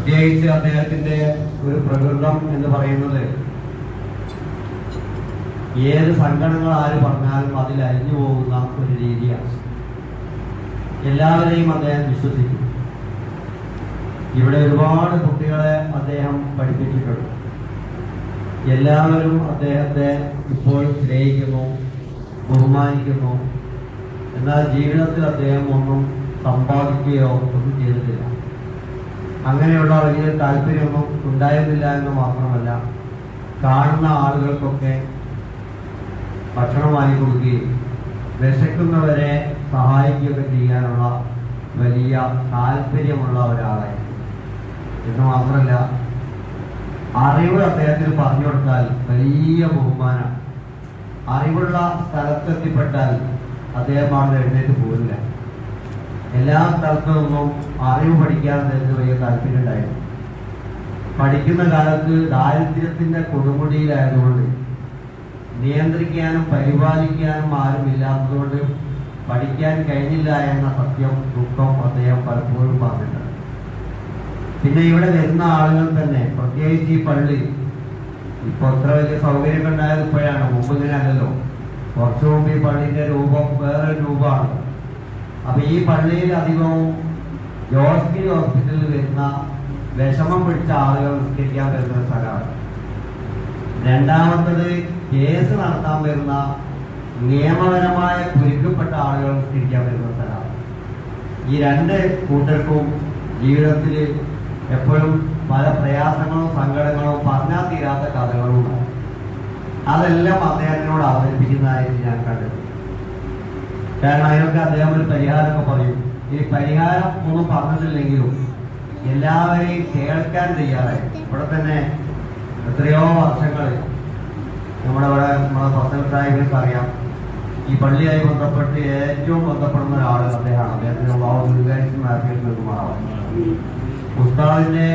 പ്രത്യേകിച്ച് അദ്ദേഹത്തിന്റെ ഒരു പ്രകൃതം എന്ന് പറയുന്നത് ഏത് സംഘടനകൾ ആര് പറഞ്ഞാലും അതിൽ അരിഞ്ഞു പോകുന്ന ഒരു രീതിയാണ്. എല്ലാവരെയും അദ്ദേഹം വിശ്വസിക്കും ഇവിടെ ഒരുപാട് കുട്ടികളെ അദ്ദേഹം പഠിപ്പിച്ചിട്ടുണ്ട്. എല്ലാവരും അദ്ദേഹത്തെ ഇപ്പോൾ സ്നേഹിക്കുന്നു ബഹുമാനിക്കുന്നു. എന്നാൽ ജീവിതത്തിൽ അദ്ദേഹം ഒന്നും സമ്പാദിക്കുകയോ ഒന്നും ചെയ്തിട്ടില്ല. അങ്ങനെയുള്ള വലിയ താല്പര്യമൊന്നും ഉണ്ടായിരുന്നില്ല എന്ന് മാത്രമല്ല കാണുന്ന ആളുകൾക്കൊക്കെ ഭക്ഷണം വാങ്ങി കൊടുക്കുകയും വിശക്കുന്നവരെ സഹായിക്കുകയൊക്കെ ചെയ്യാനുള്ള വലിയ താല്പര്യമുള്ള ഒരാളായിരുന്നു. എന്ന് മാത്രമല്ല അറിവ് അദ്ദേഹത്തിന് പറഞ്ഞു കൊടുത്താൽ വലിയ ബഹുമാനം അറിവുള്ള സ്ഥലത്തെത്തിപ്പെട്ടാൽ അദ്ദേഹം അവിടെ എഴുന്നേറ്റ് പോരില്ല എല്ലാ സ്ഥലത്തു നിന്നും അറിവ് പഠിക്കാൻ അദ്ദേഹത്തിന് വലിയ താല്പര്യം ഉണ്ടായിരുന്നു പഠിക്കുന്ന കാലത്ത് ദാരിദ്ര്യത്തിന്റെ കൊടുമുടിയിലായതുകൊണ്ട് നിയന്ത്രിക്കാനും പരിപാലിക്കാനും ആരും ഇല്ലാത്തതുകൊണ്ട് പഠിക്കാൻ കഴിഞ്ഞില്ല എന്ന സത്യം ദുഃഖം അദ്ദേഹം പലപ്പോഴും പറഞ്ഞിട്ടുണ്ട്. പിന്നെ ഇവിടെ വരുന്ന ആളുകൾ തന്നെ പ്രത്യേകിച്ച് ഈ പള്ളി ഇപ്പൊ അത്ര വലിയ സൗകര്യം ഉണ്ടായത് ഇപ്പോഴാണ് മുമ്പ് ഇങ്ങനെ അല്ലല്ലോ കുറച്ചു മുമ്പ് ഈ പള്ളിന്റെ രൂപം വേറെ രൂപമാണ്. അപ്പൊ ഈ പള്ളിയിൽ അധികവും ജോസ്ബി ഹോസ്പിറ്റലിൽ വരുന്ന വിഷമം പിടിച്ച ആളുകൾ നിസ്കരിക്കാൻ വരുന്ന സ്ഥലമാണ്. രണ്ടാമത്തത് കേസ് നടത്താൻ വരുന്ന നിയമപരമായ കുരുക്കപ്പെട്ട ആളുകൾ നിസ്കരിക്കാൻ വരുന്ന സ്ഥലമാണ്. ഈ രണ്ട് കൂട്ടർക്കും ജീവിതത്തിൽ എപ്പോഴും പല പ്രയാസങ്ങളും സങ്കടങ്ങളും പറഞ്ഞാൽ തീരാത്ത കഥകളും അതെല്ലാം അദ്ദേഹത്തിനോട് അവതരിപ്പിക്കുന്നതായിട്ട് ഞാൻ കണ്ടത് കാരണം അതിനൊക്കെ അദ്ദേഹം ഒരു പരിഹാരമൊക്കെ പറയും. ഈ പരിഹാരം ഒന്നും പറഞ്ഞിട്ടില്ലെങ്കിലും എല്ലാവരെയും കേൾക്കാൻ തയ്യാറായി. ഇവിടെ തന്നെ എത്രയോ വർഷങ്ങൾ നമ്മുടെ ഇവിടെ നമ്മുടെ ഫസൽ പറയാം. ഈ പള്ളിയായി ബന്ധപ്പെട്ട് ഏറ്റവും ബന്ധപ്പെടുന്ന ഒരാൾ അദ്ദേഹമാണ്. അദ്ദേഹത്തിന് ഭാവ ആഫിയത്തും നൽകുമാറാവും? ഉസ്താദിന്റെ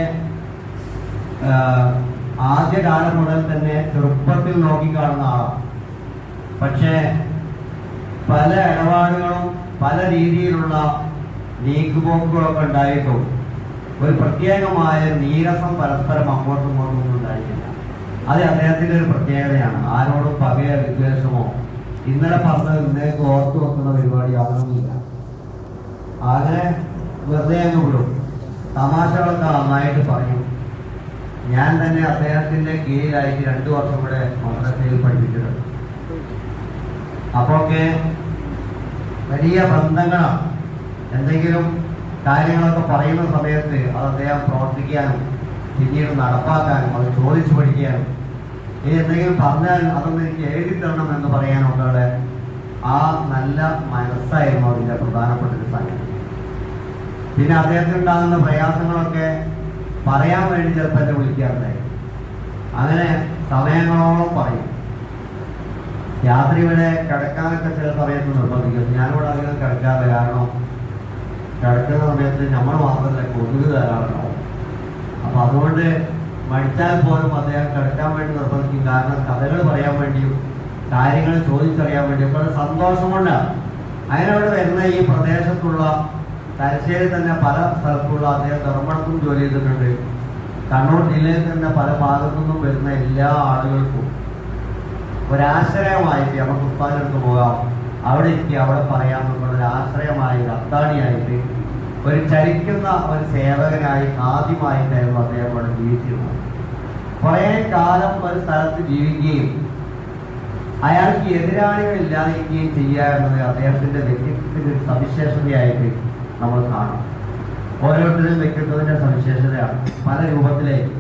ആഹ്, ആദ്യകാലം മുതൽ തന്നെ ചെറുപ്പത്തിൽ നോക്കിക്കാണുന്ന ആളാണ്. പക്ഷേ പല ഇടപാടുകളും പല രീതിയിലുള്ള നീക്കുപോക്കുകളൊക്കെ ഉണ്ടായിട്ടും ഒരു പ്രത്യേകമായ നീരസം പരസ്പരം അങ്ങോട്ടും ഇങ്ങോട്ടും ഒന്നും ഉണ്ടായിട്ടില്ല. അത് അദ്ദേഹത്തിന്റെ ഒരു പ്രത്യേകതയാണ്. ആരോടും പകയോ വിദ്വേഷമോ ഇന്നലെ പറഞ്ഞത് ഇന്നേക്ക് ഓർത്തു വെക്കുന്ന പരിപാടി അങ്ങനൊന്നുമില്ല അങ്ങനെ വെറുതെ അങ്ങ് വിടും. തമാശകളൊക്കെ നന്നായിട്ട് പറയും. ഞാൻ തന്നെ അദ്ദേഹത്തിന്റെ കീഴിലായിട്ട് രണ്ടു വർഷം കൂടെ മദ്രസയിൽ പഠിപ്പിച്ചിട്ടുണ്ട്. അപ്പോഴൊക്കെ വലിയ ബന്ധങ്ങളാണ് എന്തെങ്കിലും കാര്യങ്ങളൊക്കെ പറയുന്ന സമയത്ത് അത് അദ്ദേഹം പ്രവർത്തിക്കാനും പിന്നീട് നടപ്പാക്കാനും അത് ചോദിച്ചു പഠിക്കാനും ഇനി എന്തെങ്കിലും പറഞ്ഞാൽ അതൊന്ന് എനിക്ക് എഴുതി തരണം എന്ന് പറയാനൊക്കെ ആ നല്ല മനസ്സായിരുന്നു അതിന്റെ പ്രധാനപ്പെട്ട ഒരു സംഗതി. പിന്നെ അദ്ദേഹത്തിന് ഉണ്ടാകുന്ന പ്രയാസങ്ങളൊക്കെ പറയാൻ വേണ്ടി ചിലപ്പോൾ എന്നെ വിളിക്കാറുണ്ടായി അങ്ങനെ സമയങ്ങളോളം പറയും. രാത്രി ഇവിടെ കിടക്കാനൊക്കെ ചില സമയത്ത് നിർബന്ധിക്കും. ഞാനിവിടെ അധികം കിടക്കാതെ കാരണം കിടക്കുന്ന സമയത്ത് നമ്മൾ മാത്രമല്ല കൊതുക് തരാറുണ്ടാവും അപ്പൊ അതുകൊണ്ട് മടിച്ചാൽ പോലും അദ്ദേഹം കിടക്കാൻ വേണ്ടി നിർബന്ധിക്കും. കാരണം കഥകൾ പറയാൻ വേണ്ടിയും കാര്യങ്ങൾ ചോദിച്ചറിയാൻ വേണ്ടിയും വളരെ സന്തോഷം കൊണ്ടാണ്. അതിനവിടെ വരുന്ന ഈ പ്രദേശത്തുള്ള തലശ്ശേരി തന്നെ പല സ്ഥലത്തുള്ള അദ്ദേഹം ധർമ്മടത്തും ജോലി ചെയ്തിട്ടുണ്ട്. കണ്ണൂർ ജില്ലയിൽ തന്നെ പല ഭാഗത്തു നിന്നും വരുന്ന എല്ലാ ആളുകൾക്കും ഒരാശ്രയമായിട്ട് നമുക്ക് ഉപ്പാനെടുത്ത് പോകാം. അവിടെ എത്തി അവിടെ പറയാം. നമ്മളൊരു ആശ്രയമായി ഒരു അത്താണിയായിട്ട് ഒരു ചലിക്കുന്ന ഒരു സേവകനായി ആദ്യമായിട്ടായിരുന്നു അദ്ദേഹം അവിടെ ജീവിച്ചിരുന്നത്. കുറേ കാലം ഒരു സ്ഥലത്ത് ജീവിക്കുകയും അയാൾക്ക് എതിരാളികൾ ഇല്ലാതിരിക്കുകയും ചെയ്യുക എന്നത് അദ്ദേഹത്തിന്റെ വ്യക്തിത്വത്തിന്റെ ഒരു സവിശേഷതയായിട്ട് നമ്മൾ കാണും. ഓരോരുത്തരും വ്യക്തിത്വത്തിന്റെ സവിശേഷതയാണ്. പല രൂപത്തിലേക്ക്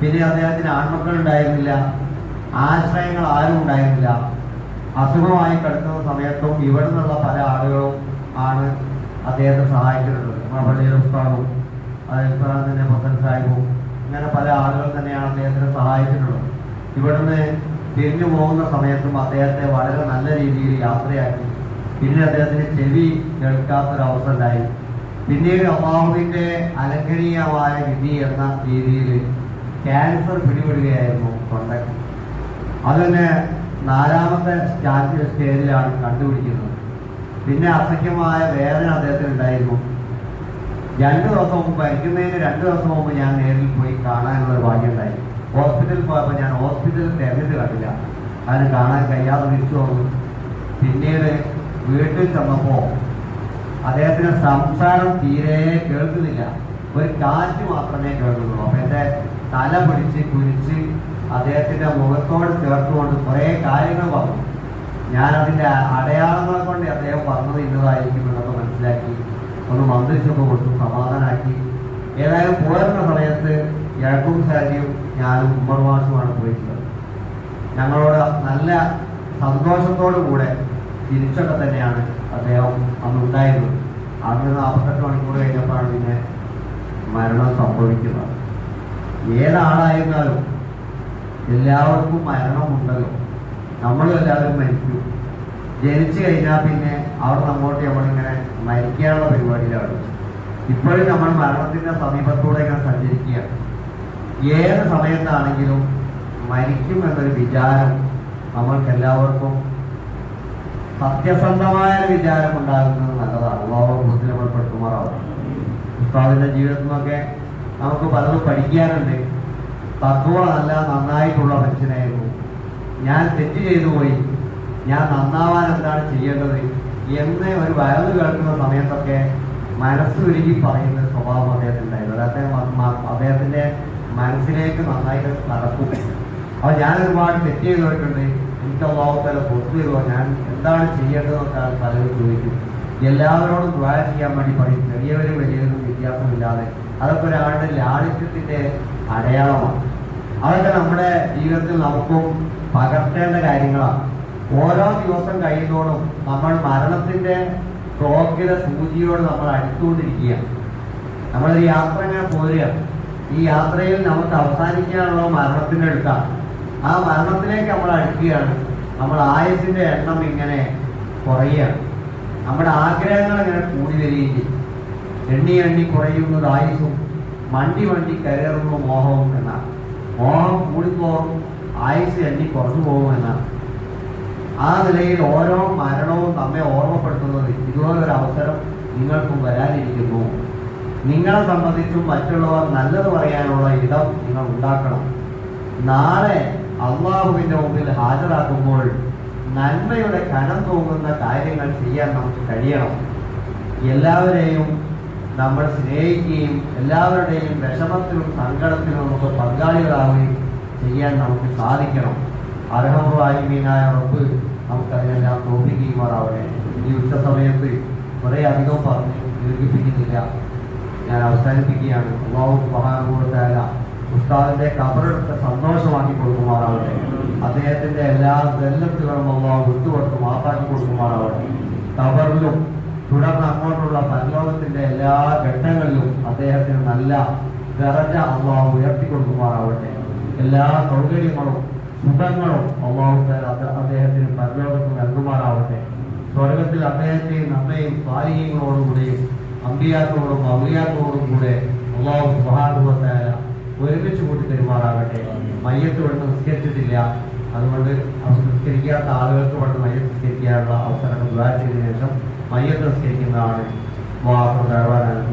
പിന്നെ അദ്ദേഹത്തിന് ആൺമക്കൾ ഉണ്ടായിരുന്നില്ല ആശ്രയങ്ങൾ ആരും ഉണ്ടായിരുന്നില്ല. അസുഖമായി കിടക്കുന്ന സമയത്തും ഇവിടെ നിന്നുള്ള പല ആളുകളും ആണ് അദ്ദേഹത്തെ സഹായിച്ചിട്ടുള്ളത്. പള്ളിയുടെ ഉസ്താദും അതേപോലെ തന്നെ മൊത്തൻ സാഹിബും ഇങ്ങനെ പല ആളുകൾ തന്നെയാണ് അദ്ദേഹത്തിനെ സഹായിച്ചിട്ടുള്ളത്. ഇവിടുന്ന് തിരിഞ്ഞു പോകുന്ന സമയത്തും അദ്ദേഹത്തെ വളരെ നല്ല രീതിയിൽ യാത്രയാക്കി. പിന്നെ അദ്ദേഹത്തിന് ചെവി കേൾക്കാത്തൊരവസ്ഥ ഉണ്ടായി. പിന്നീട് അമ്മാവിന്റെ അലങ്കനീയമായ വിധി എന്ന രീതിയിൽ ക്യാൻസർ പിടിപെടുകയായിരുന്നു തൊണ്ടയ്ക്ക് അതിന് നാലാമത്തെ സ്റ്റാറ്റ് സ്റ്റേജിലാണ് കണ്ടുപിടിക്കുന്നത്. പിന്നെ അസഹ്യമായ വേദന അദ്ദേഹത്തിന് ഉണ്ടായിരുന്നു. രണ്ട് ദിവസം മുമ്പ് മരിക്കുന്നതിന് രണ്ട് ദിവസം മുമ്പ് ഞാൻ നേരിൽ പോയി കാണാനുള്ള ഭാഗ്യം ഉണ്ടായി. ഹോസ്പിറ്റലിൽ പോയപ്പോൾ ഞാൻ ഹോസ്പിറ്റലിൽ തിരഞ്ഞെടുത്ത് കണ്ടില്ല. അതിന് കാണാൻ കഴിയാതെ തിരിച്ചു വന്നു. പിന്നീട് വീട്ടിൽ ചെന്നപ്പോൾ അദ്ദേഹത്തിന് സംസാരം തീരെ കേൾക്കുന്നില്ല. ഒരു കാറ്റ് മാത്രമേ കേൾക്കുന്നുള്ളൂ. അപ്പൊ എന്റെ തല പിടിച്ച് കുരിച്ച് അദ്ദേഹത്തിന്റെ മുഖത്തോട് ചേർത്തുകൊണ്ട് കുറേ കാര്യങ്ങൾ പറഞ്ഞു. ഞാൻ അതിന്റെ അടയാളങ്ങളെ കൊണ്ട് അദ്ദേഹം പറഞ്ഞത് ഇന്നതായിരിക്കും എന്നൊക്കെ മനസ്സിലാക്കി ഒന്ന് മന്ത്രിച്ചൊക്കെ കൊടുത്തു സമാധാനാക്കി. ഏതായാലും പോരുന്ന സമയത്ത് ഇഴക്കും സാരിയും ഞാനും ഉമ്മർ മാഷുമാണ് പോയിട്ടുള്ളത്. ഞങ്ങളോട് നല്ല സന്തോഷത്തോടു കൂടെ തിരിച്ചൊക്കെ തന്നെയാണ് അദ്ദേഹം അന്ന് ഉണ്ടായിരുന്നത്. അന്ന് നാൽപ്പത്തെട്ട് മണിക്കൂർ കഴിഞ്ഞപ്പോഴാണ് പിന്നെ മരണം സംഭവിക്കുന്നത്. ഏതാളായിരുന്നാലും എല്ലാവർക്കും മരണമുണ്ടല്ലോ. നമ്മളും എല്ലാവരും മരിക്കും ജനിച്ചു കഴിഞ്ഞാൽ പിന്നെ അവിടെ നമ്മോട്ട് നമ്മളിങ്ങനെ മരിക്കാനുള്ള പരിപാടിയിലാണ്. ഇപ്പോഴും നമ്മൾ മരണത്തിന്റെ സമീപത്തൂടെ ഇങ്ങനെ സഞ്ചരിക്കുകയാണ്. ഏത് സമയത്താണെങ്കിലും മരിക്കും എന്നൊരു വിചാരം നമ്മൾക്ക് എല്ലാവർക്കും സത്യസന്ധമായ വിചാരം ഉണ്ടാകുന്നത് നല്ലതാണ്. ലോകത്തിൽ നമ്മൾ പെട്ടുമാറാവും ഉസ്താദിന്റെ ജീവിതത്തിൽ നിന്നൊക്കെ നമുക്ക് പലതും പഠിക്കാനുണ്ട്. തത്വ നല്ല നന്നായിട്ടുള്ള മനുഷ്യനായിരുന്നു. ഞാൻ തെറ്റ് ചെയ്തു പോയി. ഞാൻ നന്നാവാൻ എന്താണ് ചെയ്യേണ്ടത്? എന്ന് ഒരു വയറ് കേൾക്കുന്ന സമയത്തൊക്കെ മനസ്സൊരുക്കി പറയുന്ന സ്വഭാവം അദ്ദേഹത്തിനുണ്ടായിരുന്നു അദ്ദേഹം അദ്ദേഹത്തിന്റെ മനസ്സിലേക്ക് നന്നായിട്ട് നടക്കും. അപ്പൊ ഞാൻ ഒരുപാട് തെറ്റ് ചെയ്തിട്ടുണ്ട് എനിക്ക് അള്ളാഹുത്തല പുറത്തു ചെയ്തോ ഞാൻ എന്താണ് ചെയ്യേണ്ടതെന്നൊക്കെ പലരും ചോദിക്കും. എല്ലാവരോടും ദ്വാര ചെയ്യാൻ വേണ്ടി പറയും. ചെറിയവരും വലിയവരും വ്യത്യാസമില്ലാതെ. അതൊക്കെ ഒരാളുടെ ലാളിത്യത്തിന്റെ അടയാളമാണ്. അതൊക്കെ നമ്മുടെ ജീവിതത്തിൽ നമുക്കും പകർത്തേണ്ട കാര്യങ്ങളാണ്. ഓരോ ദിവസം കഴിയുന്നതോടും നമ്മൾ മരണത്തിന്റെ ക്ലോക്കിലെ സൂചിയോട് നമ്മൾ അടുത്തുകൊണ്ടിരിക്കുകയാണ്. നമ്മളൊരു യാത്ര ഇങ്ങനെ പോരുകയാണ്. ഈ യാത്രയിൽ നമുക്ക് അവസാനിക്കാനുള്ള മരണത്തിന്റെ അടുത്താണ്. ആ മരണത്തിലേക്ക് നമ്മൾ അടുക്കുകയാണ്. നമ്മൾ ആയുസിന്റെ എണ്ണം ഇങ്ങനെ കുറയുകയാണ്. നമ്മുടെ ആഗ്രഹങ്ങൾ ഇങ്ങനെ കൂടി വരികയും ചെയ്യും. എണ്ണി എണ്ണി കുറയുന്നത് ആയുസും മണ്ടി വണ്ടി കയറുന്നു മോഹവും എന്നാണ്. മോഹം കൂടിപ്പോറും ആയുസ് എണ്ണി കുറഞ്ഞു പോകും എന്നാണ്. ആ നിലയിൽ ഓരോ മരണവും നമ്മെ ഓർമ്മപ്പെടുത്തുന്നത് ഇതുപോലെ ഒരു അവസരം നിങ്ങൾക്കും വരാനിരിക്കുന്നു. നിങ്ങളെ സംബന്ധിച്ചും മറ്റുള്ളവർ നല്ലത് പറയാനുള്ള ഇടം നിങ്ങൾ ഉണ്ടാക്കണം. നാളെ അള്ളാഹുവിന്റെ മുമ്പിൽ ഹാജരാക്കുമ്പോൾ നന്മയുടെ കനം തോന്നുന്ന കാര്യങ്ങൾ ചെയ്യാൻ നമുക്ക് കഴിയണം. എല്ലാവരെയും നമ്മൾ സ്നേഹിക്കുകയും എല്ലാവരുടെയും വിഷമത്തിലും സങ്കടത്തിലും നമുക്ക് പങ്കാളികളാവുകയും ചെയ്യാൻ നമുക്ക് സാധിക്കണം. അർഹമറാഹിമീനായ ഉറപ്പ് നമുക്കതിനെല്ലാം തോന്നിക്കുമാറാവട്ടെ ഈ ഉച്ച സമയത്ത് കുറേ അധികം പറഞ്ഞ് ദീർഘിപ്പിക്കുന്നില്ല. ഞാൻ അവസാനിപ്പിക്കുകയാണ്. അള്ളാഹു മഹാനുഭവത്തായ ഉസ്താദിന്റെ കബറെടുത്ത് സന്തോഷമാക്കി കൊടുക്കുമാറാവട്ടെ. അദ്ദേഹത്തിന്റെ എല്ലാ ദല്ലത്തുകളും അള്ളാഹു വിട്ടുകൊടുത്ത് മാപ്പാക്കി കൊടുക്കുമാറാവട്ടെ. കബറിലും തുടർന്ന് അങ്ങോട്ടുള്ള പരലോകത്തിന്റെ എല്ലാ ഘട്ടങ്ങളിലും അദ്ദേഹത്തിന് നല്ല ദറജ അള്ളാഹു ഉയർത്തിക്കൊടുക്കുമാറാവട്ടെ എല്ലാ സൗകര്യങ്ങളും സുഖങ്ങളും അള്ളാഹു അദ്ദേഹത്തിന് പരലോകത്ത് നൽകുമാറാവട്ടെ. സ്വർഗത്തിൽ അദ്ദേഹത്തെയും നമ്മയും സ്വാധീനങ്ങളോടുകൂടിയും അമ്പിയാക്കളോടും അവിയാക്കളോടും കൂടെ അള്ളാഹു സുഹാനുഭവത്തായ ഒരുമിച്ച് കൂട്ടി തരുമാറാവട്ടെ. മയ്യത്ത് കൊണ്ട് നിസ്കരിച്ചിട്ടില്ല. അതുകൊണ്ട് അവർ നിസ്കരിക്കാത്ത ആളുകൾക്ക് കൊണ്ട് മയ്യത്ത് നിസ്കരിക്കാനുള്ള അവസരങ്ങൾ വിവാഹത്തിന് ശേഷം മയ്യത്ത് നിസ്കരിക്കുന്നതാണ് വാഹനം